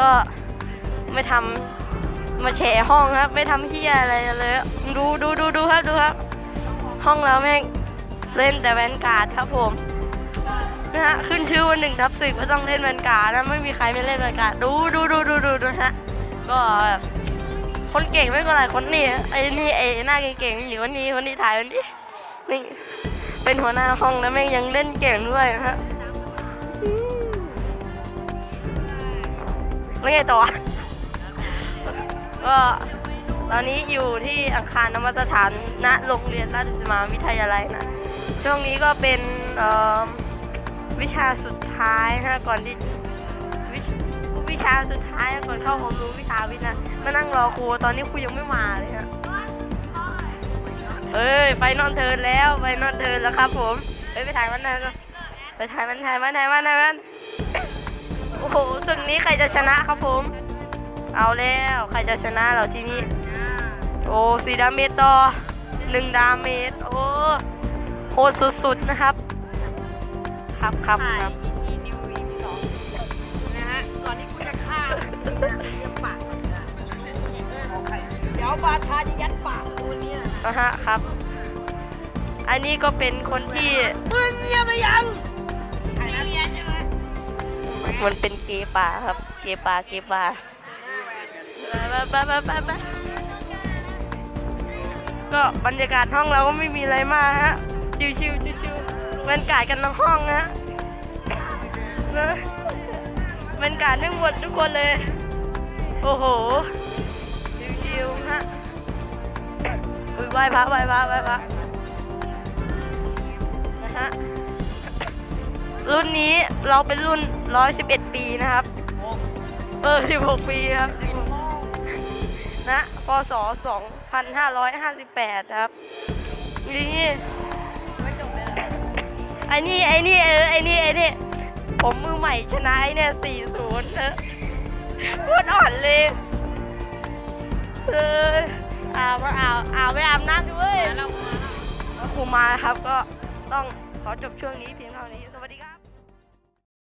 ก็ไม่ทำมาแฉห้องครับ ไม่ทำเฮียอะไรเลย ดูดูดูดูครับดูครับ ห้องเราแม่งเล่นแต่แวนการ์ดครับผมนะฮะขึ้นชื่อว่าหนึ่งทับสิบก็ต้องเล่นแวนการ์ดนะไม่มีใครไม่เล่นแวนการ์ดดูดูดูดูดูดูฮะก็คนเก่งไม่ก็หลายคนนี่ไอ้นี่ไอ้หน้าเก่งๆอยู่คนนี้คนนี้ถ่ายคนนี้นี่เป็นหัวหน้าห้องแล้วแม่งยังเล่นเก่งด้วยนะฮะ แล้วไงต่อก็ตอนนี้อยู่ที่อาคารนมัสถานณโรงเรียนราชสมาวิทยาลัยนะ ช่วงนี้ก็เป็นวิชาสุดท้ายนะก่อนที่วิชวิชาสุดท้ายก่อนเข้าผมรู้วิชาวิทย์นะมานั่งรอครูตอนนี้ครูยังไม่มาเลยฮะเอ้ยไปนอนเทินแล้วไปนอนเทินแล้วครับ ผมเอ้ยไปถ่ายมันนะไปถ่ายมันถ่ายมันถ่ายมันถ่ายมัน โอ้โหศึกนี้ใครจะชนะครับผม เอาแล้วใครจะชนะเราที่นี่ โอ้สีดาเมจต่อหนึ่งดาเมจโอ้โหดสุดๆนะครับ ครับครับถ่ายครับอีนิวอีสองนะฮะก่อนที่กูจะฆ่ามึงนะเรียกปากก่อนนะเดี๋ยวบาทาจะยัดปากกูเนี่ยนะนะฮะครับ อันนี้ก็เป็นคนที่มึงเงียบไปยัง มันเป็นเกป่าครับ เกป่าเกป่าไปไปไปไปก็บรรยากาศห้องเราก็ไม่มีอะไรมากฮะ ชิวๆชิวๆบรรยากาศกันทั้งห้องฮะนะบรรยากาศไม่หมดทุกคนเลย โอ้โห ชิวๆฮะอุ้ยไหว้พระไหว้พระไหว้พระ รุ่นนี้เราเป็นรุ่น 111 ปีนะครับ เออ 16 ปีครับ นะ พศ 2558 ครับ นี่ไอ้นี่ ไอ้นี่ เออ ไอ้นี่ ไอ้นี่ ผมมือใหม่ชนะไอ้เนี่ย 40เออโคตรอ่อนเลยเอออาบอาบอาบไปอาบน้ำด้วยเราครูมาครับก็ต้องขอจบช่วงนี้เพียงเท่านี้ สวัสดีครับ